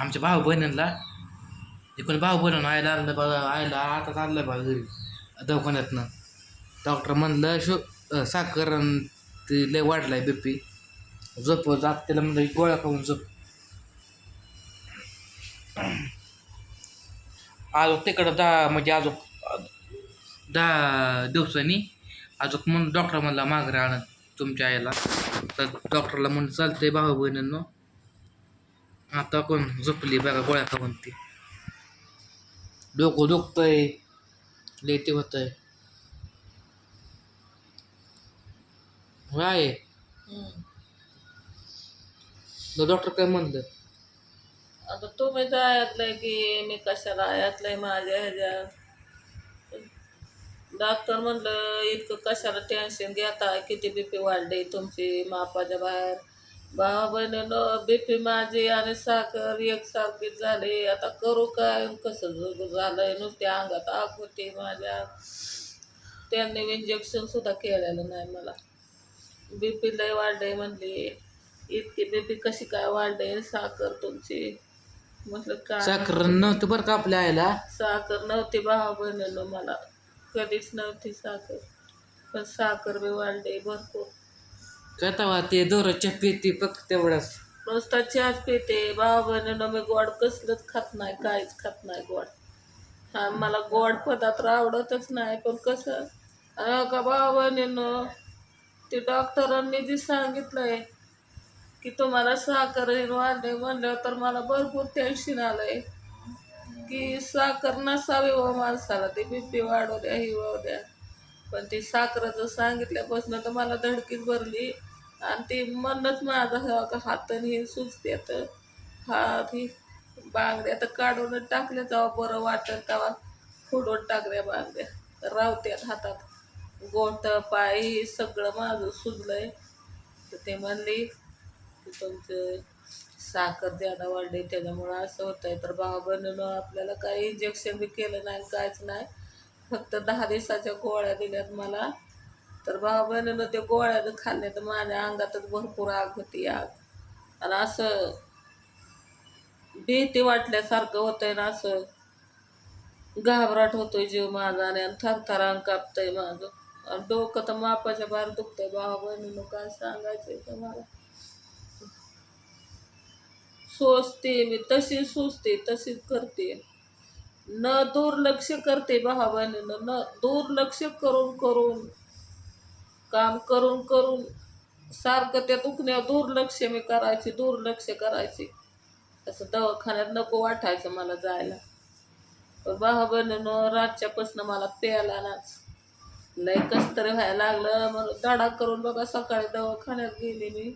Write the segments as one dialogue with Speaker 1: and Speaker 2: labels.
Speaker 1: आमच्या भाऊ बहिणीला इकडून भाऊ बहिण आयला आणलं बघा आयला आता आणलं बघा घरी दवाखान्यातनं. डॉक्टर म्हणलं शो साखर अन् ते लय वाढलाय बी पी झोप जात त्याला म्हणलं गोळ्या खाऊन झोप. आज तिकडं दहा म्हणजे अजून दहा दिवसांनी अजून म्हणून डॉक्टर म्हणला माघारी आणत तुमच्या आईला. तर डॉक्टरला म्हणून चालते भाऊ बहिणींनो. आता कोण झोपली बघा गोळ्या खाऊन ती. डोकं दुखतंय लेते होतंय. काय? डॉक्टर काय म्हणलं?
Speaker 2: आता तुम्ही जायतलंय की मी कशाला आयातलंय माझ्या ह्याच्यात? डॉक्टर म्हणलं इतकं कशाला टेन्शन घेता? किती बीपी वाढले तुमची मापाच्या बाहेर? भावा बहिणीनं बीपी माझी आणि साखर एकसारखीच झाली. आता करू काय कसं जगू झालंय? नुसत्या अंगात आग होती माझ्या. त्यांनी इंजेक्शन सुद्धा केलेलं नाही मला. बीपी लय वाढले म्हणली. इतकी बीपी कशी काय वाढले साखर तुमची? म्हटलं काय?
Speaker 1: साखर नव्हतं बरं का आपल्या आईला?
Speaker 2: साखर नव्हती भावा बहिणीनं मला. कधीच नव्हती साखर. पण साखर बी वाढली भरपूर.
Speaker 1: काय तवा ते दोराच्या पिती फक्त तेवढंच.
Speaker 2: नुसता चहाच पिते भावा बहिणीनं मी गोड कसलंच खात नाही काहीच खात नाही गोड. हा मला गोड पदार्थ आवडतच नाही पण कसं? अरे का भावा बहिणीनं ते डॉक्टरांनी जे सांगितलंय की तुम्हाला साखर वाढले म्हणलं तर मला भरपूर टेन्शन आलंय. की साखर नसावी व माणसाला ते बीपी वाढू द्या ही वाढू द्या. पण ते साखराचं सांगितल्यापासून तर मला धडकीच भरली. आणि ते म्हणच माझा हातन का हे सुचते हात ही बांगड्या तर काढूनच टाकल्या तेव्हा बरं वाटत तेव्हा फोडून टाकल्या बांगड्या. रावत्यात हातात. गोट पाय हे सगळं माझं सुजलंय. तर ते म्हणली की तुमचं साखर ज्यादा वाढली त्याच्यामुळं असं होतंय. तर भावा बहिणीनं आपल्याला काही इंजेक्शन बी केलं नाही काहीच नाही. फक्त दहा दिवसाच्या गोळ्या दिल्यात मला. तर भावा बहिणीनं ते गोळ्या खाल्ल्या तर माझ्या अंगातच भरपूर आग होती आग. आणि असं भीती वाटल्यासारखं होतंय ना असं. घाबराट होतोय जीव माझा आणि थरथरान कापतंय माझं. आणि डोकं तर मापाच्या बाहेर दुखतंय. भावा बहिणीनं काय सांगायचंय तुम्हाला? सोचते मी. तशी सोचते तशीच करते न दुर्लक्ष करते भावा न दुर्लक्ष करून करून काम करून करून सारखं त्या दुखण्यावर दुर्लक्ष मी करायचे दुर्लक्ष करायचे. असं दवाखान्यात नको वाटायचं मला जायला. पण भावा बहिणीनं रातच्यापासून मला प्यायला नाच लय कस तरी व्हायला लागलं. मग धडा करून बघा सकाळी दवाखान्यात गेले मी.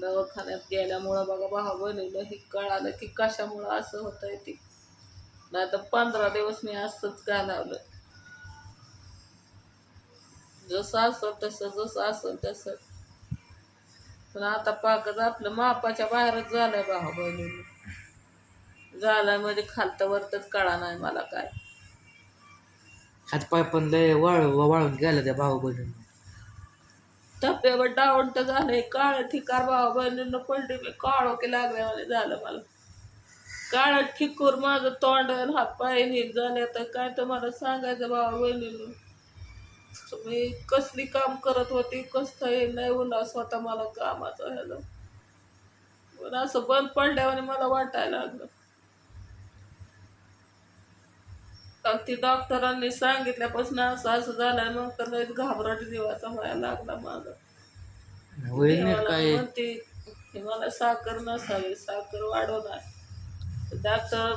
Speaker 2: दवाखान्यात गेल्यामुळं बघा भावा बहिणीला हे कळालं की कशामुळं असं होतंय ते. नाही तर पंधरा दिवस मी असंच घालवलं. जसं असं तसं जसं असं तसं. पण आता पाकच आपलं मापाच्या बाहेरच झालंय भावा बहिणीनं. झालंय म्हणजे खालतं वरतच कळा नाही मला काय.
Speaker 1: हातपाय पण लय वाळ वाळून गेलं त्या भाऊ बहिणीनं.
Speaker 2: टप्प्यावर डावंट झालंय काळ ठिकार भावा बहिणीनं पडली मी काळो की लागल्यावाने झालं मला. काळ ठिकूर माझं तोंड हात पाय नीट झाले तर काय तर मला सांगायचं भावा बहिणीनं मी कसली काम करत होती कसं हे नाही उन्हा स्वतः मला कामाचं ह्याला. पण असं बंद पडल्यावर मला वाटायला लागलं. अगदी डॉक्टरांनी सांगितल्यापासून असं असं झालं मग तर लयच घाबरट जीवाचा व्हायला लागला माझा.
Speaker 1: काय?
Speaker 2: म्हणते मला साखर नसावी साखर वाढवणार. डॉक्टर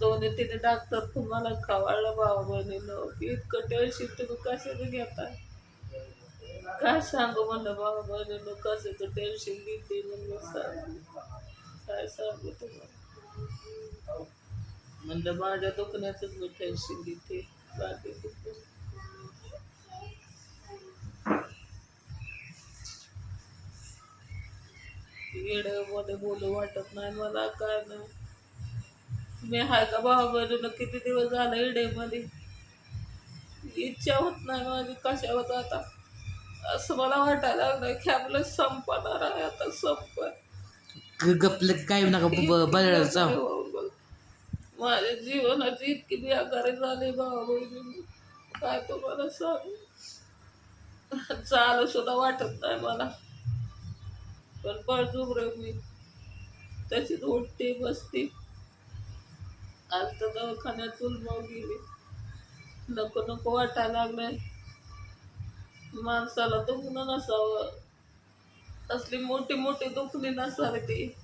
Speaker 2: दोन्ही तिने डॉक्टर तुम्हाला खवाळलं भाऊ बहिणीनं. की इतकं टेन्शन तुम्ही कशाचं घेता? काय सांगू म्हणलं भाऊ बहिणीनं कशाचं टेन्शन घेते म्हणलं सांग काय सांगू तुम्हाला? म्हणलं माझ्या दुखण्याचंच मी टेन्शन घेते. बाकी कुठलं येड्यामध्ये बोलू वाटत नाही मला काय नाही. मी हाय का बहिणीनं किती दिवस झाला येड्यामध्ये? इच्छा होत नाही माझी कशावर आता. असं मला वाटायला लागलं की आपलं संपणार आहे आता संप
Speaker 1: ग- गपलं काय नका बदल जाऊ.
Speaker 2: माझ्या जीवनाची इतकी बेकारी झाली भावा बहिणी काय तुम्हाला सांगू? चालू सुद्धा वाटत नाही मला. पण बळजुगरे मी. तशीच उठते बसते. आज तर दवाखान्यात चुलमाव गेली. नको नको वाटायला लागलंय. माणसाला दुखणं नसावं. असली मोठी मोठी दुखणी नसावी ती.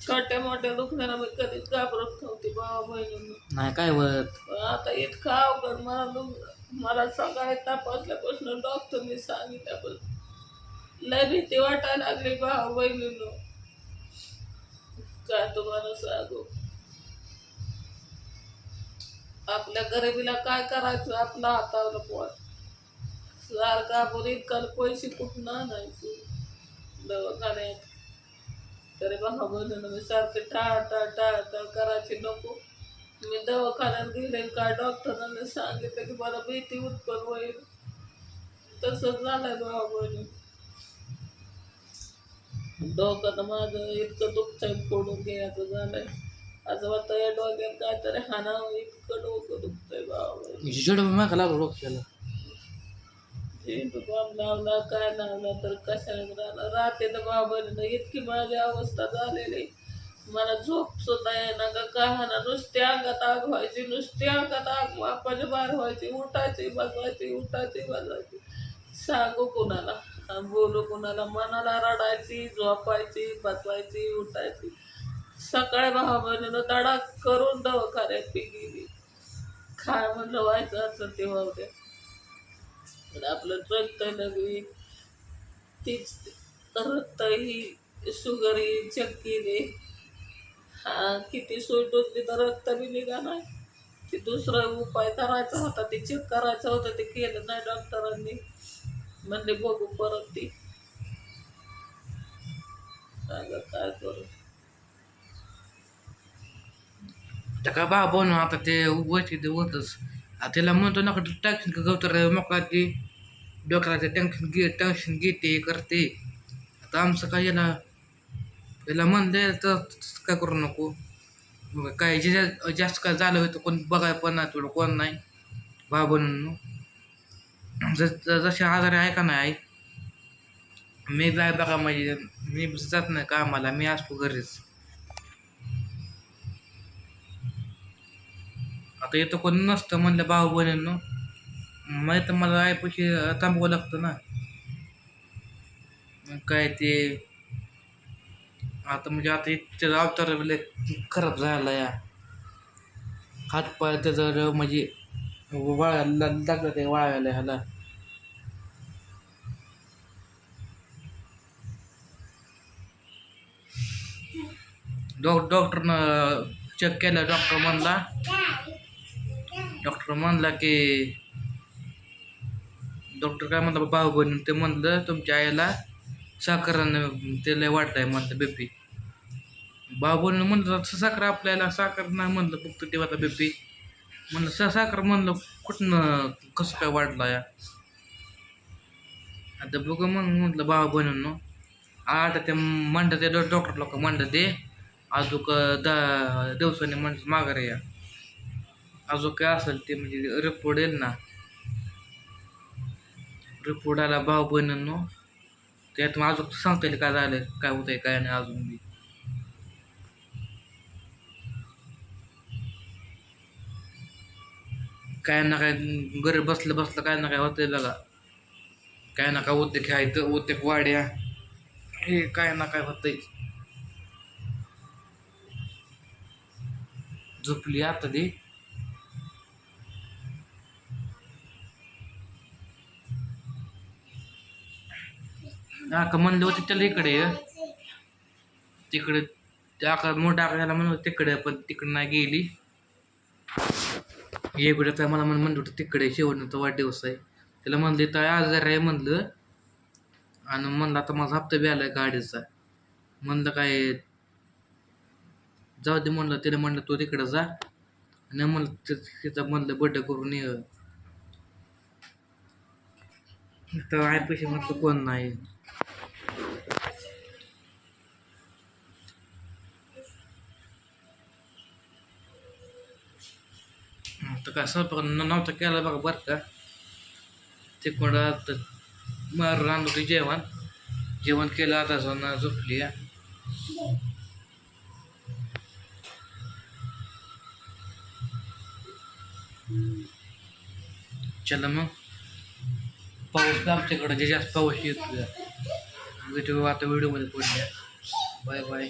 Speaker 2: छोट्या मोठ्या दुखण्याला मी कधीच घाबरत नव्हती भावा बहिणींना.
Speaker 1: नाही काय होत?
Speaker 2: आता इतकं अवघड मला दुख- मला सकाळी तपासल्यापासून डॉक्टरने सांगितल्यापासून लय भीती वाटायला लागली भावा बहिणींनो. तुम्हाला सांगू आपल्या गरिबीला काय करायचं? आपला हातावर पोट. सारखा आपण इतका पैसे कुठून आणायचे? दवाखान्यात. तरी बघा बोलून मी सारखे टाळ टाळ टाळ टाळ करायची नको. मी दवाखान्यात गेले काय डॉक्टरांनी सांगितलं की मला भीती उत्पन्न होईल. तसंच झालंय बघा बोलून डोकं तर माझं इतकं दुखतंय पडून घ्यायचं झालंय. असं वाटतं या डोक्यात काहीतरी हाणावं इतकं डोकं दुखतंय
Speaker 1: जड मागा लागलो डोक्याला.
Speaker 2: लावला काय लावला तर कशाला राहिला रात्री तर बाबानं इतकी माझी अवस्था झालेली. मला झोप सुद्धा येणार का काय ना नुसती अंगात आग व्हायची नुसती अंगात आग वापाच्या बाहेर व्हायची उठायची बसवायची उठायची बसवायची. सांगू कुणाला? बोलू कुणाला? मनाला रडायची झोपायची बसवायची उठायची. सकाळी भावाबहिणीनं दडा करून दवाखान्यात पी गेली. काय म्हणलं व्हायचं असं ते वाहू पण आपलं रक्त नवी. तीच रक्त ही शुगर ही चक्कीने. हा किती सोय टोचली तर रक्त बी निघा नाही. ते दुसरा उपाय करायचा होता ते चेक करायचं होतं ते केलं नाही डॉक्टरांनी. म्हणले बघू परत ते काय करू?
Speaker 1: त्या काय बा बनव आता ते वरती ते होतच आता त्याला म्हणतो नका टेन्शन का गवतर मोका ते डोक्याला टेन्शन घे टेन्शन घेते करते. आता आमचं काय याला याला म्हणलं तर काय करू नको. मग काय जे जास्त काय झालं होतं कोण बघाय पण नाही तुला कोण नाही. बा बनून जसे आजारी आहे का नाही मी जाय बघा म्हणजे मी जात नाही का मला मी असतो घरीच. आता येतं कोण नसतं म्हणलं भाऊ बहिणींनो. मग तर मला आईपाशी थांबवावं लागतं ना. काय ते? आता म्हणजे आता इथं अवतार लय खराब झाला या हातपाय त्याचं म्हणजे वाळायला लागलं ते वाळायला ह्याला डॉ डॉक्टरनं चेक केलं डॉक्टर म्हणला डॉक्टर म्हणला की डॉक्टर काय म्हणलं भाऊ बहिणी ते म्हणलं तुमच्या आईला साखरानं ते लय वाढलंय म्हणलं बीपी भाऊ बहिणी म्हणलं साखर आपल्याला साखर नाही म्हणलं फक्त तेव्हा बेपी म्हणलं स साखर म्हणलं कुठनं कसं काय वाढला या? आता बघ मग म्हटलं भाऊ नो आठ ते म्हणतात ते डॉक्टर लोक म्हणतात ते अजूक दहा दिवसांनी म्हणतात माघारी या. अजून काय असेल ते म्हणजे रिपोर्ट येईल ना. रिपोर्ट आला भाव बहिणींनो त्यात मग अजून सांगता येईल काय झालं काय होतंय काय नाही अजून बी. काय ना काय घरी बसलं बसलं काय ना काय होतंय लगा काय ना काय उद्योग घ्यायचं उद्योग वाड्या. हे काय ना काय होतंय. झोपली आता दे का होते त्याला इकडे तिकडे त्या आका मोठा आकाशाला म्हणत तिकडे पण तिकडे नाही गेली. इकडे तर मला म्हण म्हणलं होतं तिकडे शेवटचा वाढदिवस आहे. त्याला म्हणले तर आजार आहे म्हणलं. आणि म्हणलं आता माझा हप्ता बी आलाय गाडीचा. म्हणलं काय? जाऊ दे म्हणलं. त्याला म्हणलं तू तिकडे जा. आणि म्हणलं तिचा म्हणलं बड्डे करून ये. तर आहे पैसे म्हटलं कोण नाही. काय स्वयंपाक नव्हता केला बघा बरं का तिकडं आता मारून आणलं होती जेवण जेवण केलं आता जाऊन झोपली आहे. चला मग पाऊस आमच्याकडे जे जास्त पाऊस येतो व्हिडिओ आता व्हिडिओमध्ये पडल्या बाय बाय